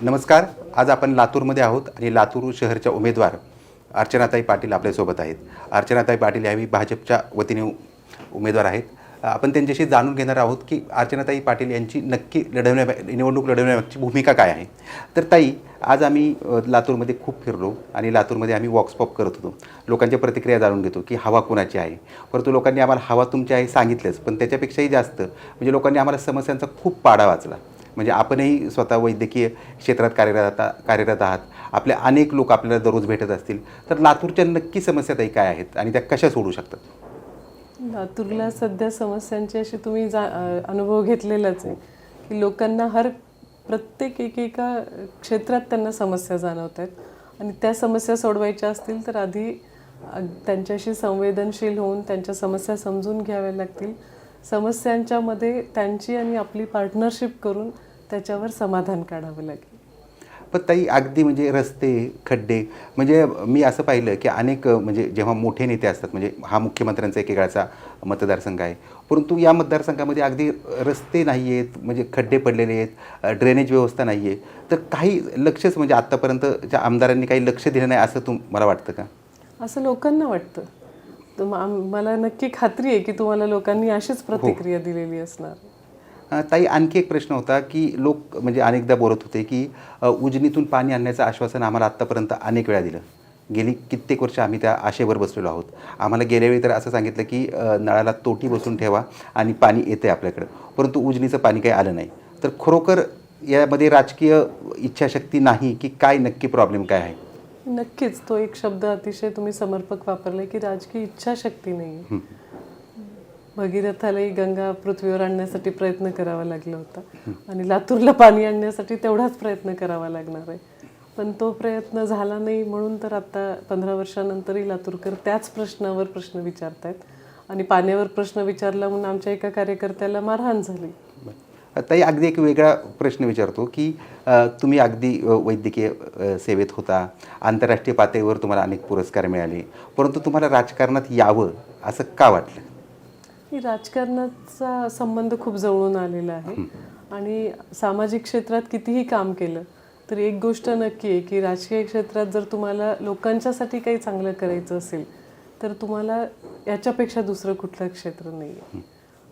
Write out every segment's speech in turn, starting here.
नमस्कार. आज आपण लातूरमध्ये आहोत आणि लातूर शहरच्या उमेदवार अर्चनाताई पाटील आपल्यासोबत आहेत. अर्चनाताई पाटील यावेळी भाजपच्या वतीने उमेदवार आहेत. आपण त्यांच्याशी जाणून घेणार आहोत की अर्चनाताई पाटील यांची नक्की लढवण्या निवडणूक लढवण्यामागची भूमिका काय आहे. तर ताई आज आम्ही लातूरमध्ये खूप फिरलो आणि लातूरमध्ये आम्ही वॉक्सपॉप करत होतो. लोकांच्या प्रतिक्रिया जाणून घेतो की हवा कुणाची आहे. परंतु लोकांनी आम्हाला हवा तुमची आहे सांगितलंच पण त्याच्यापेक्षाही जास्त म्हणजे लोकांनी आम्हाला समस्यांचा खूप पाडा वाचला. म्हणजे आपणही स्वतः वैद्यकीय क्षेत्रात कार्यरत आता कार्यरत आहात. आपले अनेक लोक आपल्याला दररोज भेटत असतील. तर लातूरच्या नक्की समस्या ताई काय आहेत आणि त्या कशा सोडू शकतात? लातूरला सध्या समस्यांची अशी तुम्ही जा अनुभव घेतलेलाच आहे की लोकांना हर प्रत्येक एकेका क्षेत्रात त्यांना समस्या जाणवत आहेत आणि त्या समस्या सोडवायच्या असतील तर आधी त्यांच्याशी संवेदनशील होऊन त्यांच्या समस्या समजून घ्याव्या लागतील. समस्यांच्यामध्ये त्यांची आणि आपली पार्टनरशिप करून त्याच्यावर समाधान काढावं लागेल. पण ताई अगदी म्हणजे रस्ते खड्डे म्हणजे मी असं पाहिलं की अनेक म्हणजे जेव्हा मोठे नेते असतात म्हणजे हा मुख्यमंत्र्यांचा एकेकाळचा मतदारसंघ आहे. परंतु या मतदारसंघामध्ये अगदी रस्ते नाही आहेत म्हणजे खड्डे पडलेले आहेत ड्रेनेज व्यवस्था नाही आहे तर काही लक्षच म्हणजे आत्तापर्यंतच्या आमदारांनी काही लक्ष दिलं नाही असं तुम मला वाटतं का? असं लोकांना वाटतं. मला नक्की खात्री आहे की तुम्हाला लोकांनी अशीच प्रतिक्रिया दिलेली असणार. ताई आणखी एक प्रश्न होता की लोक म्हणजे अनेकदा बोलत होते की उजनीतून पाणी आणण्याचं आश्वासन आम्हाला आत्तापर्यंत अनेक वेळा दिलं. गेली कित्येक वर्ष आम्ही त्या आशेवर बसलेलो आहोत. आम्हाला गेल्या वेळी तर असं सांगितलं की नळाला तोटी बसून ठेवा आणि पाणी येते आपल्याकडं. परंतु उजनीचं पाणी काही आलं नाही. तर खरोखर यामध्ये राजकीय इच्छाशक्ती नाही की काय नक्की प्रॉब्लेम काय आहे? नक्कीच. तो एक शब्द अतिशय तुम्ही समर्पक वापरलाय की राजकीय इच्छाशक्ती नाही. भगीरथालाही गंगा पृथ्वीवर आणण्यासाठी प्रयत्न करावा लागला होता. आणि लातूरला पाणी आणण्यासाठी तेवढाच प्रयत्न करावा लागणार आहे. पण तो प्रयत्न झाला नाही म्हणून तर आता पंधरा वर्षानंतरही लातूरकर त्याच प्रश्नावर प्रश्न विचारतायत. आणि पाण्यावर प्रश्न विचारला म्हणून आमच्या एका कार्यकर्त्याला मारहाण झाली. ताई अगदी एक वेगळा प्रश्न विचारतो की तुम्ही अगदी वैद्यकीय सेवेत होता. आंतरराष्ट्रीय पातळीवर तुम्हाला अनेक पुरस्कार मिळाले. परंतु तुम्हाला राजकारणात यावं असं का वाटलं? राजकारणाचा संबंध खूप जवळून आलेला आहे. आणि सामाजिक क्षेत्रात कितीही काम केलं तर एक गोष्ट नक्की आहे की राजकीय क्षेत्रात जर तुम्हाला लोकांच्यासाठी काही चांगलं करायचं असेल तर तुम्हाला याच्यापेक्षा दुसरं कुठलं क्षेत्र नाही आहे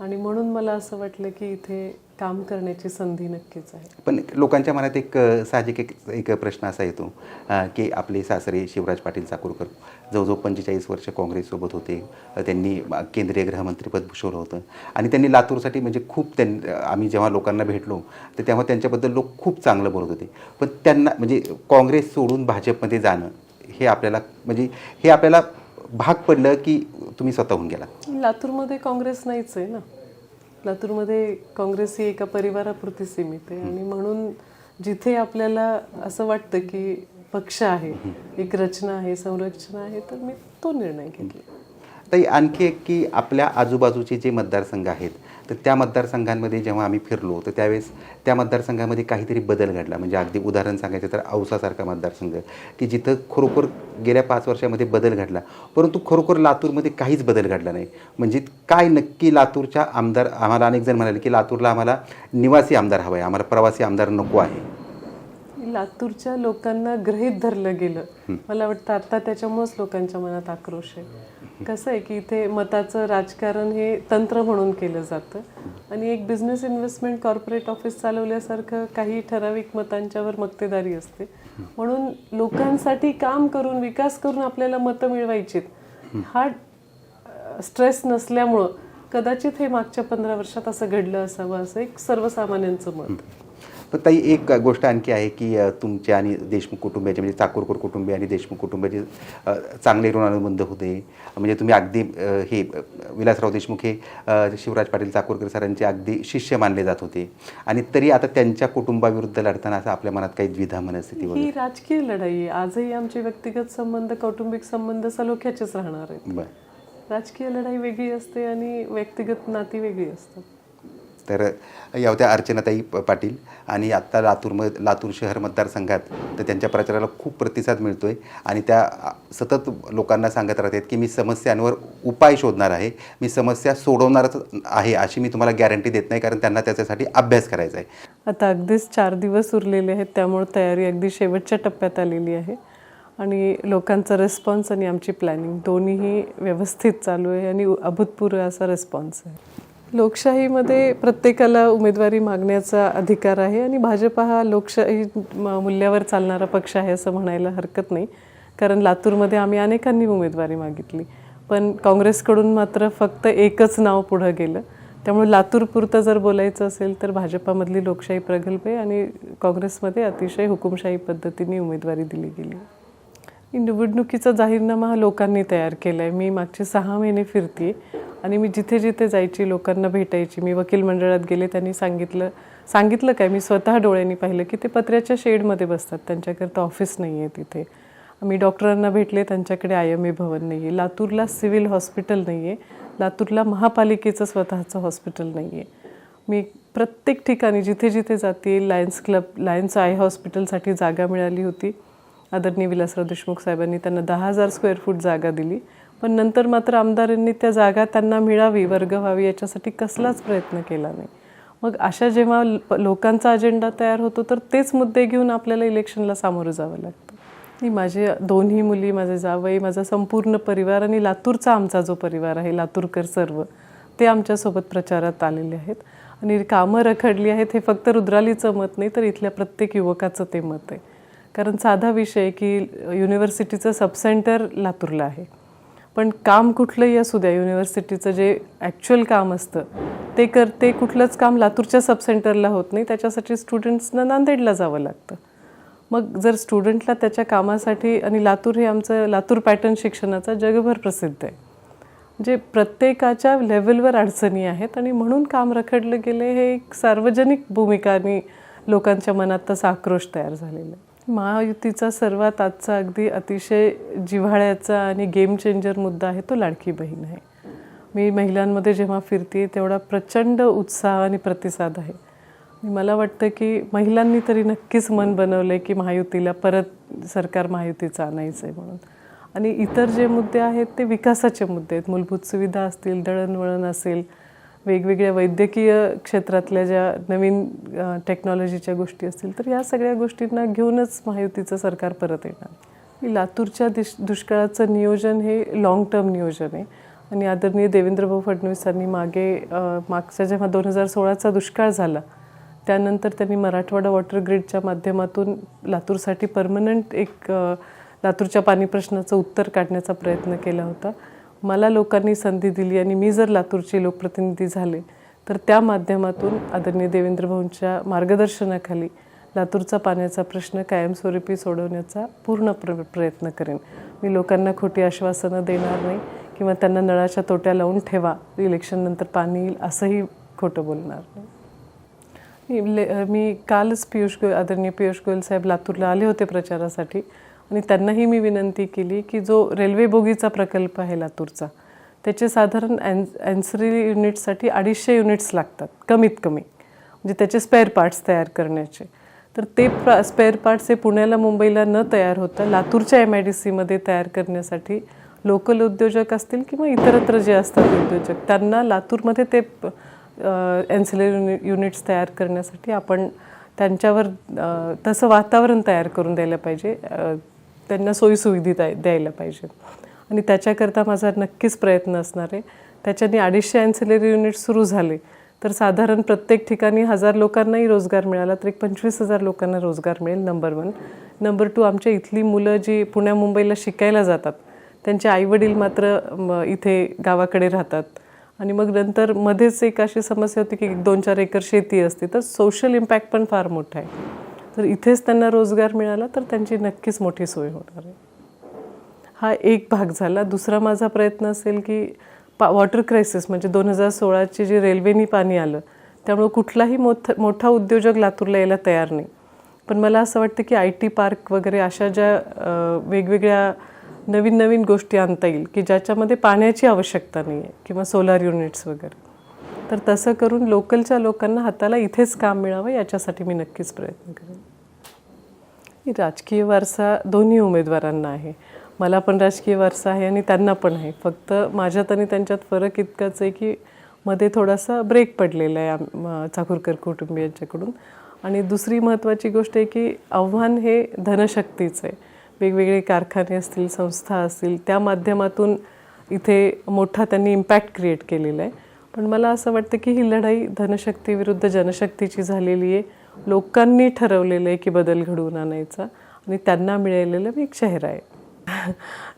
आणि म्हणून मला असं वाटलं की इथे काम करण्याची संधी नक्कीच आहे. पण लोकांच्या मनात एक साहजिक एक एक प्रश्न असा येतो की आपले सासरे शिवराज पाटील चाकूरकर जवळजवळ पंचेचाळीस वर्ष काँग्रेससोबत होते. त्यांनी केंद्रीय गृहमंत्रीपद भूषवलं होतं. आणि त्यांनी लातूरसाठी म्हणजे खूप त्यां आम्ही जेव्हा लोकांना भेटलो तर तेव्हा त्यांच्याबद्दल लोक खूप चांगलं बोलत होते. पण त्यांना म्हणजे काँग्रेस सोडून भाजपमध्ये जाणं हे आपल्याला म्हणजे हे आपल्याला भाग पडलं की तुम्ही स्वतःहून गेला? लातूरमध्ये काँग्रेस नाहीच आहे ना. लातूरमध्ये काँग्रेस ही एका परिवारापुरती सीमित आहे. आणि म्हणून जिथे आपल्याला असं वाटतं की पक्ष आहे एक रचना आहे संरचना आहे तर मी तो निर्णय घेतला. ताई आणखी एक की आपल्या आजूबाजूचे जे मतदारसंघ आहेत तर त्या मतदारसंघांमध्ये जेव्हा आम्ही फिरलो तर त्यावेळेस त्या मतदारसंघामध्ये काहीतरी बदल घडला. म्हणजे अगदी उदाहरण सांगायचं तर औसासारखा मतदारसंघ की जिथं खरोखर गेल्या पाच वर्षामध्ये बदल घडला. परंतु खरोखर लातूरमध्ये काहीच बदल घडला नाही. म्हणजे काय नक्की लातूरच्या आमदार आम्हाला अनेक जण म्हणाले की लातूरला आम्हाला निवासी आमदार हवा आहे आम्हाला प्रवासी आमदार नको आहे. लातूरच्या लोकांना गृहीत धरलं गेलं. मला वाटतं आता त्याच्यामुळेच लोकांच्या मनात आक्रोश आहे. कसं आहे की इथे मताचं राजकारण हे तंत्र म्हणून केलं जातं. आणि एक बिझनेस इन्व्हेस्टमेंट कॉर्पोरेट ऑफिस चालवल्यासारखं काही ठराविक मतांच्यावर मक्तेदारी असते. म्हणून लोकांसाठी काम करून विकास करून आपल्याला मतं मिळवायचीत. हा. स्ट्रेस नसल्यामुळं कदाचित हे मागच्या पंधरा वर्षात असं घडलं असावं असं एक सर्वसामान्यांचं मत. पण ताई एक गोष्ट आणखी आहे की तुमच्या आणि देशमुख कुटुंबियाचे म्हणजे चाकूरकर कुटुंबीय आणि देशमुख कुटुंबाचे अ, चांगले ऋणानुबंध होते. म्हणजे तुम्ही अगदी हे विलासराव देशमुख हे शिवराज पाटील चाकूरकर सरांचे अगदी शिष्य मानले जात होते. आणि तरी आता त्यांच्या कुटुंबाविरुद्ध लढताना असं आपल्या मनात काही द्विधा मनस्थिती ही राजकीय लढाई आजही आमचे व्यक्तिगत संबंध कौटुंबिक संबंध सलोख्याचेच राहणार आहेत. राजकीय लढाई वेगळी असते आणि व्यक्तिगत नाती वेगळी असतात. तर या होत्या अर्चनाताई प- पाटील आणि आत्ता लातूरम लातूर शहर मतदारसंघात तर त्यांच्या प्रचाराला खूप प्रतिसाद मिळतो आहे आणि त्या सतत लोकांना सांगत राहतात की मी समस्यांवर उपाय शोधणार आहे. मी समस्या सोडवणारच आहे अशी मी तुम्हाला गॅरंटी देत नाही कारण त्यांना त्याच्यासाठी अभ्यास करायचा आहे. आता अगदीच चार दिवस उरलेले आहेत त्यामुळे तयारी अगदी शेवटच्या टप्प्यात आलेली आहे. आणि लोकांचा रिस्पॉन्स आणि आमची प्लॅनिंग दोन्हीही व्यवस्थित चालू आहे आणि अभूतपूर्व असा रिस्पॉन्स आहे. लोकशाहीमध्ये प्रत्येकाला उमेदवारी मागण्याचा अधिकार आहे आणि भाजप हा लोकशाही म- मूल्यावर चालणारा पक्ष आहे असं म्हणायला हरकत नाही. कारण लातूरमध्ये आम्ही अनेकांनी उमेदवारी मागितली. पण काँग्रेसकडून मात्र फक्त एकच नाव पुढं गेलं. त्यामुळे लातूरपुरतं जर बोलायचं असेल तर भाजपामधली लोकशाही प्रगल्भ आहे आणि काँग्रेसमध्ये अतिशय हुकुमशाही पद्धतीने उमेदवारी दिली गेली निवडणुकीचा जाहीरनामा हा लोकांनी तयार केला आहे मी मागचे सहा महिने फिरते आणि मी जिथे जिथे जायची लोकांना भेटायची मी वकील मंडळात गेले त्यांनी सांगितलं सांगितलं काय? मी स्वतः डोळ्यांनी पाहिलं की ते पत्र्याच्या शेडमध्ये बसतात. त्यांच्याकरता ऑफिस नाही आहे तिथे. मी डॉक्टरांना भेटले त्यांच्याकडे आय एम ए भवन नाही आहे लातूरला सिव्हिल हॉस्पिटल नाही आहे लातूरला महापालिकेचं स्वतःचं हॉस्पिटल नाही आहे मी प्रत्येक ठिकाणी जिथे जिथे जाते लायन्स क्लब लायन्स आय हॉस्पिटलसाठी जागा मिळाली होती. आदरणीय विलासराव देशमुख साहेबांनी त्यांना दहा हजार स्क्वेअर फूट जागा दिली. पण नंतर मात्र आमदारांनी त्या जागा त्यांना मिळावी वर्ग व्हावी याच्यासाठी कसलाच प्रयत्न केला नाही. मग अशा जेव्हा लोकांचा अजेंडा तयार होतो तर तेच मुद्दे घेऊन आपल्याला इलेक्शनला सामोरं जावं लागतं. मी माझे दोन्ही मुली माझे जावई माझा संपूर्ण परिवार आणि लातूरचा आमचा जो परिवार आहे लातूरकर सर्व ते आमच्यासोबत प्रचारात आलेले आहेत. आणि कामं रखडली आहेत हे फक्त रुद्रालीचं मत नाही तर इथल्या प्रत्येक युवकाचं ते मत आहे. कारण साधा विषय की युनिव्हर्सिटीचं सबसेंटर लातूरला आहे. पण काम कुठलंही असू द्या युनिव्हर्सिटीचं जे ॲक्च्युअल काम असतं ते कर ते कुठलंच काम लातूरच्या सबसेंटरला होत नाही. त्याच्यासाठी स्टुडंट्सना नांदेडला जावं लागतं. मग जर स्टुडंटला त्याच्या कामासाठी आणि लातूर हे आमचं लातूर पॅटर्न शिक्षणाचा जगभर प्रसिद्ध आहे. म्हणजे प्रत्येकाच्या लेवलवर अडचणी आहेत आणि म्हणून काम रखडलं गेले हे एक सार्वजनिक भूमिकानी लोकांच्या मनात तसा आक्रोश तयार झालेला आहे. महायुतीचा सर्वात आजचा अगदी अतिशय जिव्हाळ्याचा आणि गेम चेंजर मुद्दा आहे तो लाडकी बहीण आहे. मी महिलांमध्ये जेव्हा फिरते तेवढा प्रचंड उत्साह आणि प्रतिसाद आहे. मला वाटतं की महिलांनी तरी नक्कीच मन बनवलं आहे की महायुतीला परत सरकार महायुतीचं आणायचं आहे म्हणून. आणि इतर जे मुद्दे आहेत ते विकासाचे मुद्दे आहेत. मूलभूत सुविधा असतील दळणवळण असेल वेगवेगळ्या वैद्यकीय क्षेत्रातल्या ज्या नवीन टेक्नॉलॉजीच्या गोष्टी असतील तर या सगळ्या गोष्टींना घेऊनच महायुतीचं सरकार परत येणार. लातूरच्या दिश दुष्काळाचं नियोजन हे लाँग टर्म नियोजन आहे. आणि आदरणीय देवेंद्रभाऊ फडणवीसांनी मागे मागचा मागच्या जेव्हा दोन हजार सोळाचा दुष्काळ झाला त्यानंतर त्यांनी मराठवाडा वॉटर ग्रीडच्या माध्यमातून लातूरसाठी परमनंट एक लातूरच्या पाणी प्रश्नाचं उत्तर काढण्याचा प्रयत्न केला होता. मला लोकांनी संधी दिली आणि मी जर लातूरचे लोकप्रतिनिधी झाले तर त्या माध्यमातून आदरणीय देवेंद्र भाऊंच्या मार्गदर्शनाखाली लातूरचा पाण्याचा प्रश्न कायमस्वरूपी सोडवण्याचा पूर्ण प्र प्रयत्न करेन. मी लोकांना खोटी आश्वासनं देणार नाही किंवा त्यांना नळाच्या तोट्या लावून ठेवा इलेक्शननंतर पाणी येईल असंही खोटं बोलणार नाही. ले- मी कालच पियुष गोयल आदरणीय पियुष गोयल साहेब लातूरला आले होते प्रचारासाठी. आणि त्यांनाही मी विनंती केली की जो रेल्वे बोगीचा प्रकल्प आहे लातूरचा त्याचे साधारण ॲन ॲन्सरी युनिट्ससाठी अडीचशे युनिट्स लागतात कमीत कमी. म्हणजे त्याचे स्पेअर पार्ट्स तयार करण्याचे. तर ते प्रा स्पेअर पार्ट्स हे पुण्याला मुंबईला न तयार होता लातूरच्या एम आय डी सीमध्ये तयार करण्यासाठी लोकल उद्योजक असतील किंवा इतरत्र जे असतात उद्योजक त्यांना लातूरमध्ये ते एन्सिलरी युनिट्स तयार करण्यासाठी आपण त्यांच्यावर तसं वातावरण तयार करून द्यायला पाहिजे. त्यांना सोयीसुविधा द्याय द्यायला पाहिजे आणि त्याच्याकरता माझा नक्कीच प्रयत्न असणार आहे. त्याच्याने अडीचशे ॲन्सिलरी युनिट सुरू झाले. तर साधारण प्रत्येक ठिकाणी हजार लोकांनाही रोजगार मिळाला तर एक पंचवीस हजार लोकांना रोजगार मिळेल नंबर वन नंबर टू आमच्या इथली मुलं जी पुण्या मुंबईला शिकायला जातात त्यांचे आईवडील मात्र इथे गावाकडे राहतात. आणि मग नंतर मध्येच एक अशी समस्या होती की एक दोन चार एकर शेती असते तर सोशल इम्पॅक्ट पण फार मोठा आहे. तर इथेच त्यांना रोजगार मिळाला तर त्यांची नक्कीच मोठी सोय होणार आहे. हा एक भाग झाला. दुसरा माझा प्रयत्न असेल की पा वॉटर क्रायसिस म्हणजे दोन हजार सोळाची जी रेल्वेनी पाणी आलं त्यामुळं कुठलाही मोठ मोठा उद्योजक लातूरला यायला तयार नाही. पण मला असं वाटतं की आय टी पार्क वगैरे अशा ज्या वेगवेगळ्या नवीन नवीन गोष्टी आणता येईल की ज्याच्यामध्ये पाण्याची आवश्यकता नाही आहे किंवा सोलार युनिट्स वगैरे. तर तसं करून लोकलच्या लोकांना हाताला इथेच काम मिळावं याच्यासाठी मी नक्कीच प्रयत्न करेन. ही राजकीय वारसा दोन्ही उमेदवारांना आहे. मला पण राजकीय वारसा आहे आणि त्यांना पण आहे. फक्त माझ्यात आणि त्यांच्यात फरक इतकाच आहे की मध्ये थोडासा ब्रेक पडलेला आहे चाकूरकर कुटुंबियांच्याकडून आणि दुसरी महत्त्वाची गोष्ट आहे की आव्हान हे धनशक्तीचं आहे. वेगवेगळे कारखाने असतील संस्था असतील त्या माध्यमातून इथे मोठा त्यांनी इम्पॅक्ट क्रिएट केलेला आहे. पण मला असं वाटतं की ही लढाई धनशक्तीविरुद्ध जनशक्तीची झालेली आहे. लोकांनी ठरवलेलं आहे की बदल घडवून आणायचा आणि त्यांना मिळालेलं एक चेहरा आहे.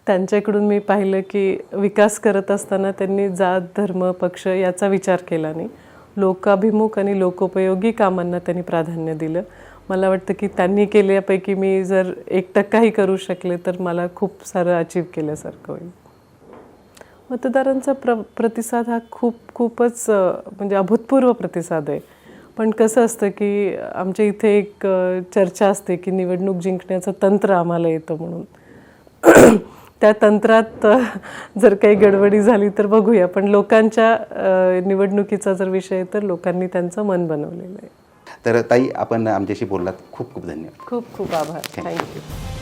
त्यांच्याकडून मी पाहिलं की विकास करत असताना त्यांनी जात धर्म पक्ष याचा विचार केला नाही. लोकाभिमुख आणि लोकोपयोगी कामांना त्यांनी प्राधान्य दिलं. मला वाटतं की त्यांनी केल्यापैकी मी जर एक टक्काही करू शकले तर मला खूप सारं अचीव केल्यासारखं होईल. मतदारांचा प्र प्रतिसाद हा खूप खूपच म्हणजे अभूतपूर्व प्रतिसाद आहे. पण कसं असतं की आमच्या इथे एक चर्चा असते की निवडणूक जिंकण्याचं तंत्र आम्हाला येतं म्हणून. त्या तंत्रात जर काही गडबडी झाली तर बघूया. पण लोकांच्या निवडणुकीचा जर विषय आहे तर लोकांनी त्यांचं मन बनवलेलं आहे. तर ताई आपण आमच्याशी बोललात. खूप खूप धन्यवाद. खूप खूप आभार. थँक्यू.